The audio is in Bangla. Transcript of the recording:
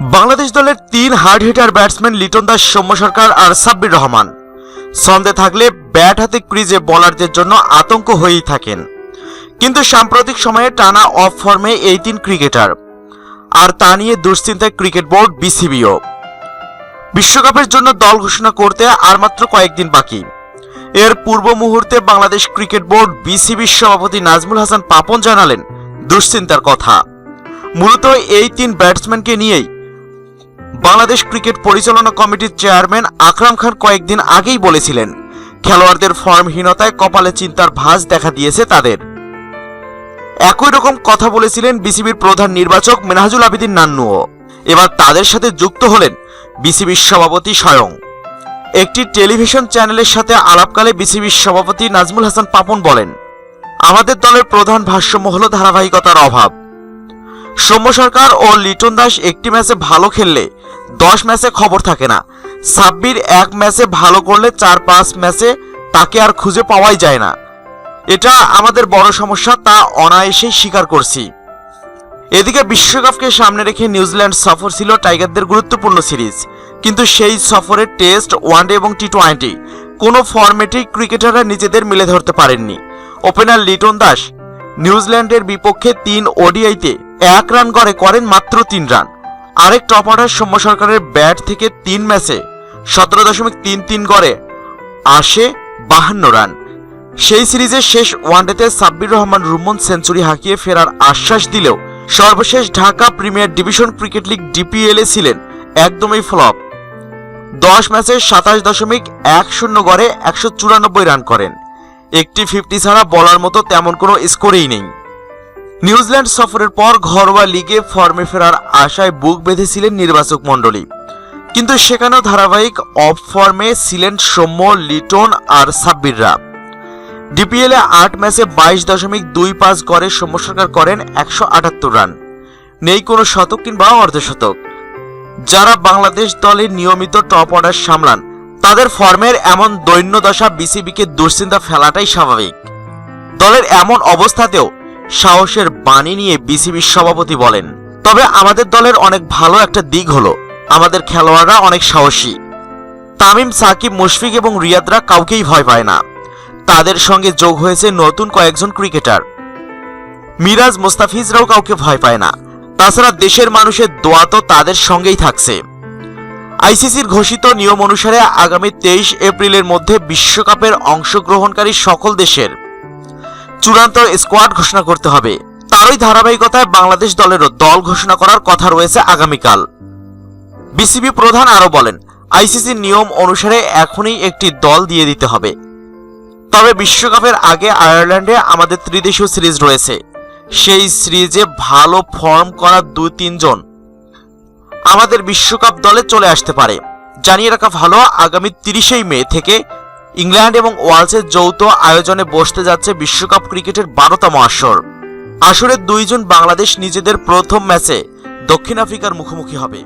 বাংলাদেশ দলের তিন hard hitter batsman Liton Das, Soumya Sarkar আর সাব্বির রহমান। সন্দেহ থাকলে ব্যাট হাতে ক্রিজে বলারদের জন্য আতঙ্ক হয়েই থাকেন। কিন্তু সাম্প্রতিক সময়ে টানা অফ ফর্মে এই তিন ক্রিকেটার। আর তা নিয়ে দুশ্চিন্তায় ক্রিকেট বোর্ড বিসিবিও। বিশ্বকাপের জন্য দল ঘোষণা করতে আর মাত্র কয়েকদিন বাকি। এর পূর্ব মুহূর্তে বাংলাদেশ ক্রিকেট বোর্ড বিসিবির সভাপতি নাজমুল হাসান পাপন জানালেন দুশ্চিন্তার কথা। মূলত এই তিন ব্যাটসম্যানকে নিয়েই বাংলাদেশ ক্রিকেট পরিচালনা কমিটির চেয়ারম্যান আকরাম খান কয়েকদিন আগেই বলেছিলেন, খেলোয়াড়দের ফর্মহীনতায় কপালে চিন্তার ভাঁজ দেখা দিয়েছে তাদের। একই রকম কথা বলেছিলেন বিসিবির প্রধান নির্বাচক মেনাহাজুল আবিদিন নান্নুও। এবার তাদের সাথে যুক্ত হলেন বিসিবির সভাপতি স্বয়ং। একটি টেলিভিশন চ্যানেলের সাথে আলাপকালে বিসিবির সভাপতি নাজমুল হাসান পাপন বলেন, আমাদের দলের প্রধান ভাষ্যম হল ধারাবাহিকতার অভাব। সৌম্য সরকার ও লিটন দাস একটি ম্যাচে ভালো খেললে দশ ম্যাচে খবর থাকে না। সাব্বির এক ম্যাচে ভালো করলে চার পাঁচ ম্যাচে তাকে আর খুঁজে পাওয়াই যায় না। এটা আমাদের বড় সমস্যা, তা অনায়াসেই স্বীকার করছি। এদিকে বিশ্বকাপকে সামনে রেখে নিউজিল্যান্ড সফর ছিল টাইগারদের গুরুত্বপূর্ণ সিরিজ। কিন্তু সেই সফরে টেস্ট, ওয়ানডে এবং টি টোয়েন্টি কোনো ফরম্যাটেই ক্রিকেটাররা নিজেদের মিলে ধরতে পারেননি। ওপেনার লিটন দাস নিউজিল্যান্ডের বিপক্ষে তিন ওডিআইতে এক রান করে করেন মাত্র তিন রান। আরেক টপ অর্ডার সৌম্য সরকারের ব্যাট থেকে তিন ম্যাচে সতেরো দশমিক তিন তিন গড়ে আসে বাহান্ন রান। সেই সিরিজের শেষ ওয়ানডেতে সাব্বির রহমান রুমন সেঞ্চুরি হাঁকিয়ে ফেরার আশ্বাস দিলেও সর্বশেষ Dhaka premier division cricket league ডিপিএলে ছিলেন একদমই ফ্লপ। দশ ম্যাচে সাতাশ দশমিক এক শূন্য গড়ে একশো চুরানব্বই রান করেন। একটি ফিফটি ছাড়া বলার মতো তেমন কোনো স্কোরেই নেই। নিউজিল্যান্ড সফরের পর ঘরোয়া লিগে ফর্মে ফেরার আশায় বুক বেঁধেছিলেন নির্বাচক মণ্ডলী। কিন্তু সেখানেও ধারাবাহিক অফ ফর্মে ছিলেন সৌম্য, লিটন আর সাব্বিররা। ডিপিএলে আট ম্যাচে বাইশ দশমিক দুই পাঁচ গড়ে সৌম্য সরকার করেন একশো আটাত্তর রান। নেই কোনো শতক কিংবা অর্ধশতক। যারা বাংলাদেশ দলে নিয়মিত টপ অর্ডার সামলান, তাদের ফর্মের এমন দৈন্য দশা বিসিবিকে দুশ্চিন্তা ফেলাটাই স্বাভাবিক। দলের এমন অবস্থাতেও সাহসের বাণী নিয়ে বিসিবির সভাপতি বলেন, তবে আমাদের দলের অনেক ভালো একটা দিক হলো, আমাদের খেলোয়াড়রা অনেক সাহসী। তামিম, সাকিব, মুশফিক এবং রিয়াদরা কাউকেই ভয় পায় না। তাদের সঙ্গে যোগ হয়েছে নতুন কয়েকজন ক্রিকেটার। মিরাজ মোস্তাফিজরাও কাউকে ভয় পায় না। তাছাড়া দেশের মানুষের দোয়া তো তাদের সঙ্গেই থাকছে। আইসিসির ঘোষিত নিয়ম অনুসারে আগামী তেইশ এপ্রিলের মধ্যে বিশ্বকাপের অংশগ্রহণকারী সকল দেশের চূড়ান্ত স্কোয়াড ঘোষণা করতে হবে। তারই ধারাবাহিকতায় বাংলাদেশ দলেরও দল ঘোষণা করার কথা রয়েছে আগামীকাল। বিসিবি প্রধান আরও বলেন, আইসিসির নিয়ম অনুসারে এখনই একটি দল দিয়ে দিতে হবে। তবে বিশ্বকাপের আগে আয়ারল্যান্ডে আমাদের ত্রিদেশীয় সিরিজ রয়েছে। সেই সিরিজে ভালো ফর্ম করা দুই তিনজন আমাদের বিশ্বকাপ দলে চলে আসতে পারে। জানিয়ে রাখা ভালো, আগামী তিরিশেই মে থেকে ইংল্যান্ড এবং ওয়ালসের যৌথ আয়োজনে বসতে যাচ্ছে বিশ্বকাপ ক্রিকেটের বারোতম আসর। আসরের দুইজন বাংলাদেশ নিজেদের প্রথম ম্যাচে দক্ষিণ আফ্রিকার মুখোমুখি হবে।